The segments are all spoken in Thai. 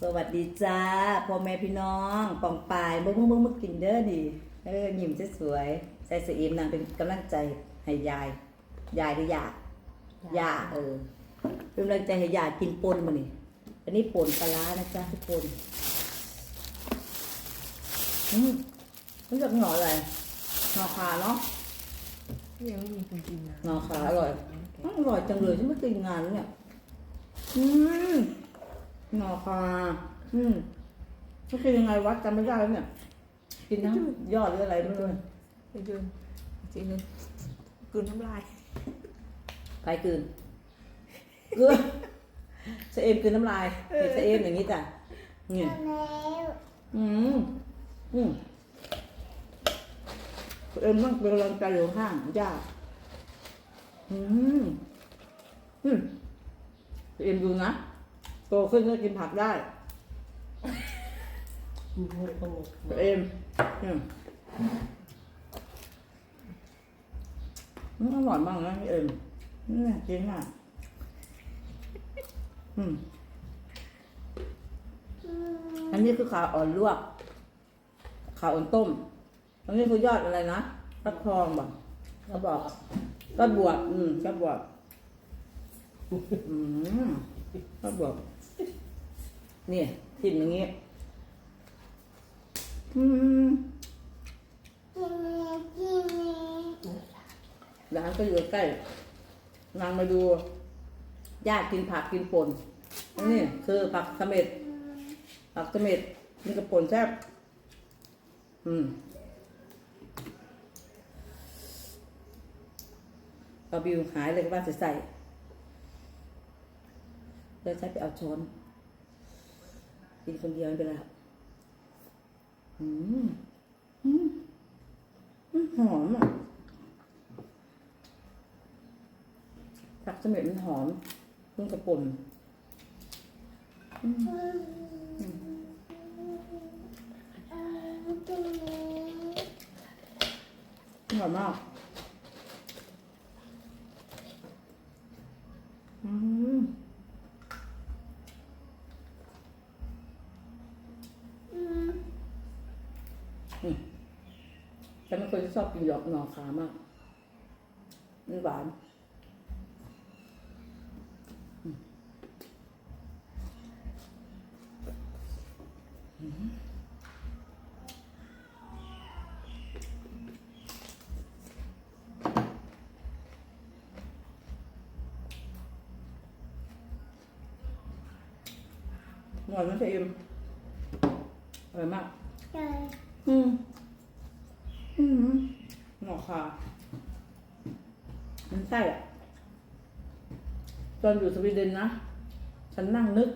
สวัสดีจ้าพ่อแม่พี่น้องปองปายเบิ่งเบิ่งเบิ่งมากินเด้อดิเออยิ้มสวยๆใส่เสียเอ็มนางเป็นกำลังใจให้ยาย ยายหรือยาย่าเออเป็นกำลังใจให้ยายกินปนมานี่อันนี้ปนปลาร้านะจ๊ะทุกคนอืมรู้จักหน่ออะไรหน่อขาเนาะยังไม่มีคนกินนะหน่อขาอร่อยอืมอร่อยจังเลยฉันไม่เคยกินงานแล้วเนี่ยอืม หน่อคาอืมก็คือยังไงวะจำไม่ได้แล้วเนี่ย กินทั้งยอดหรืออะไรไม่รู้ไปเดินจริงเลยกลืนน้ำลายใครกลืนเกลือเสเอมกลืนน้ำลายเห็นเสเอมอย่างนี้จ้ะเนี่ยอืมอืมเสเอมต้องเป็นกำลังใจอยู่ข้างยากอืมอืมเสเอมดูนะ โตขึ้นก็กินผักได้เอ็มอืมอืมอร่อยมากนะพี่เอ็มนี่จริงอะอืมอันนี้คือขาอ่อนลวก ขาอ่อนต้ม อันนี้คือยอดอะไรนะฟักทองบ่เขาบอกก็บวบอืมก็บวบอืมก็บว บนี่ทิ่มอย่างงี้อืมร้านก็อยู่ใกล้นางมาดูญาติกินผักกินป่นอันนี่คือผักเสม็ดผักเสม็ดนี่กระป่นแซ่บอืมปลาบิวหายเลยว่าจะใส่เลยใช้ไปเอาช้อน กินคนเดียวไม่เป็นไรหรอกอืมอืมอืมหอมอะผักเสม็ดมันหอมเพิ่งกระป่นอืมอืมอร่อยมาก นี่ฉันเป็นคนที่ชอบกินหยอกหน่อขามากมันหวานอืมอืมอร่อยไหมเชอิมอร่อยมาก อืม อืมหนอค่ะ มันใช่อะตอนอยู่สวีเดนนะ ฉันนั่งนึก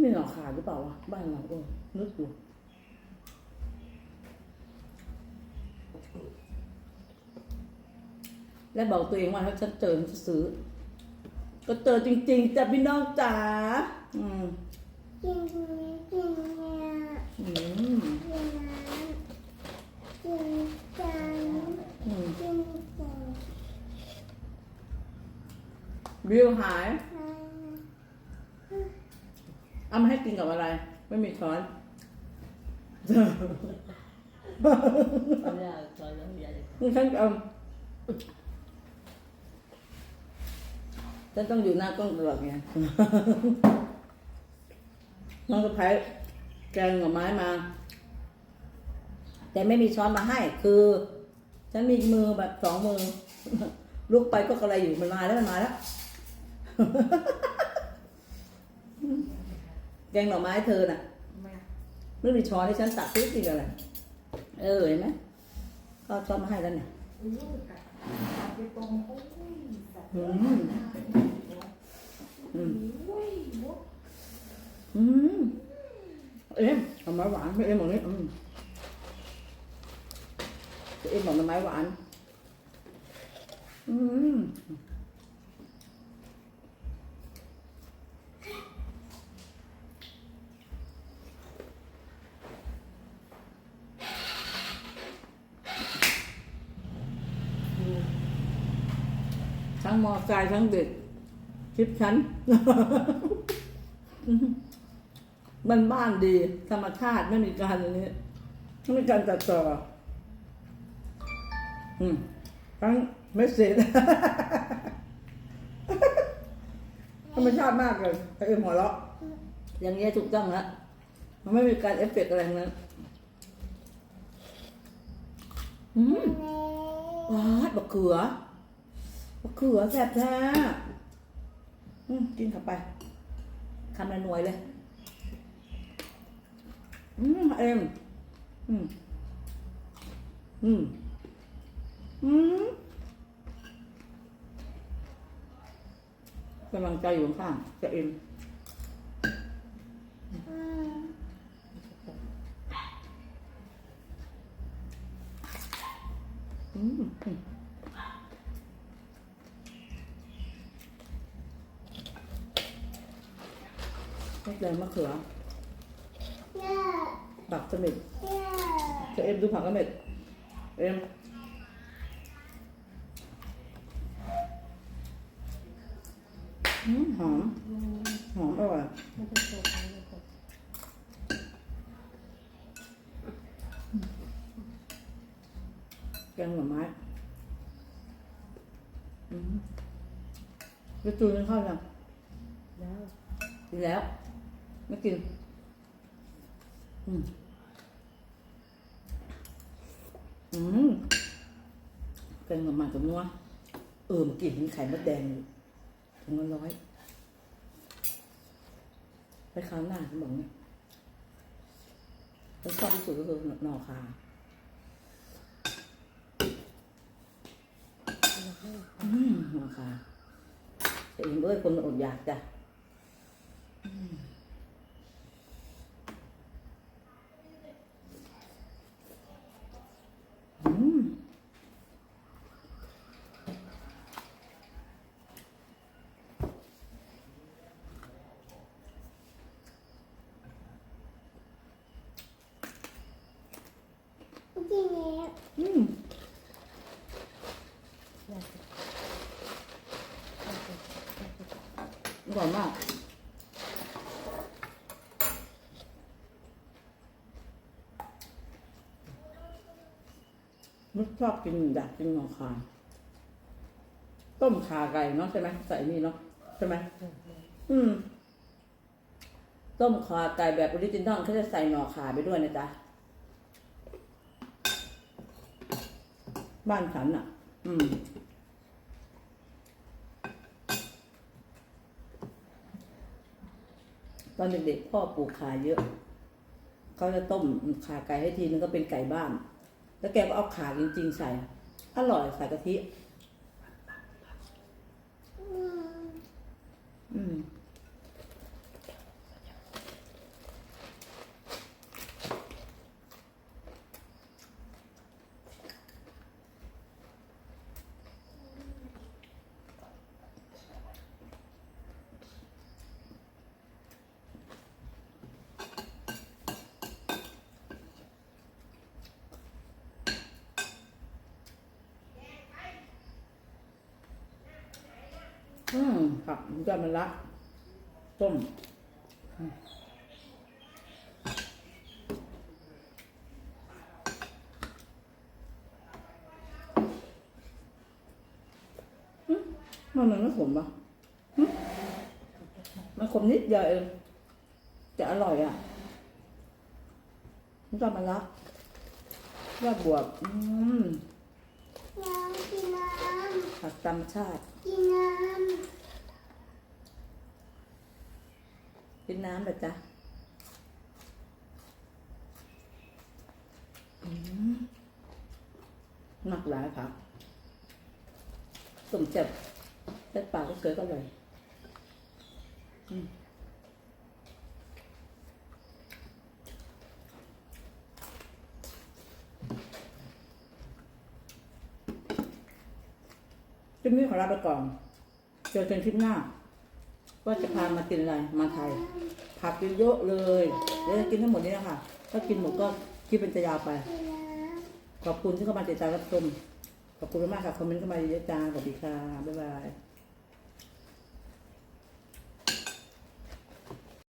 นี่หนอขาหรือเปล่าวะ บ้านเราเออนึกอยู่และบอกตัวเองว่าถ้าฉันเจอฉันจะซื้อ ก็เจอจริง ๆจ้ะพี่น้องจ๋าอืม กินนี้กินเนี่ยอกินน้ำกินจานอืมกินจานบิวหาย เอามาให้กินกับอะไร ไม่มีช้อนนี่ฉันเอาฉันต้องอยู่หน้ากล้องตลอดไง น้องสะพ้ายแกงหน่อไม้มา แต่ไม่มีช้อนมาให้ คือ ฉันมีมือแบบสองมือลุกไปก็กระไรอยู่มันมาแล้วมันมาแล้วแกงหน่อไม้เธอน่ะไม่มีช้อนให้ฉันตักติ๊กอีกอะไรเออเห็นไหมก็ช้อนมาให้แล้วเนี่ยอืมอืม เอ็มหน่อไม้หวานไม่เอ็มบอกนี้อืมเอ็มบอกหน่อไม้หวาน อืมทั้งมอไซค์ทั้งเด็กคลิปฉัน บ้านบ้านดี ธรรมชาติไม่มีการอย่างนี้ไม่มีการตัดต่อ อืมทั้งไม่เสร็จธรรมชาติมากเลยไอเอ็มหัวเราะ อย่างเงี้ยถูกต้องแล้วมันไม่มีการเอฟเฟกต์อะไรนั้นอืมหวาบักเขือบักเขือแซ่บแท้กินเข้าไปคำละหน่วยเลย อืมเอ็มอืมอืมอืมกำลังใจอยู่ข้างจะเอ็มอืมอืมไม่แดงมะเขือ ผักสมิดจะเอ็มดูผักสมิดเอ็มอืมหอม หอมอร่อยมันจะโตไปเลยค่ะแกงหน่อไม้อืมไปจูนกันข้าวยังแล้วกินแล้ว ไม่กิน อืมอืมแกงหน่อไม้กับนัวเออมื่อกี้เห็นไข่มดแดงอยู่ถุงละร้อยไปคราวหน้าฉันบอกเนี่ยฉันชอบที่สุดก็คือหน่อคาอืมราคาแต่เองเอ้ยคนอดอยากจ้ะอืมอืม อืม อยากจะ อ ร่อยมากนึกชอบกินอยากกินหน่อคาต้มขาไก่เนาะใช่ไหมใส่นี่เนาะใช่ไหมอืม ต้มขาไก่แบบออริจินอลเขาจะใส่หน่อขาไปด้วยนะจ๊ะบ้านฉันอะ อืม ตอนเด็กๆพ่อปลูกขาเยอะ เขาจะต้มขาไก่ให้ทีนึงก็เป็นไก่บ้าน แล้วแกก็เอาขาจริงๆใส่ อร่อยใส่กะทิ อืม อืม ผักมันจะมันละต้มอืมอืมมันมันไม่ขมปะอืมมันขมนิดเดียวเองแต่อร่อยอะมันจะมันละยอดบวบอืมน้ำกินน้ผักธรรมชาติำกินน้ กินน้ำแบบจ้ะหนักหลายครับสมเจ็บเจ็บปากก็เกิดก็เลยอืมคลิปนี้ขอลาไปก่อน เจอกันคลิปหน้า ก็จะพามากินอะไรมาไทยผักเยอะๆเลยเดี๋ยวจะกินทั้งหมดนี้นะคะถ้ากินหมดก็คิดเป็นจะยาวไป ขอบคุณที่เข้ามาติดตามรับชมขอบคุณมากค่ะคอมเมนต์เข้ามาเยอะๆจ้าสวัสดีค่ะบ๊ายบาย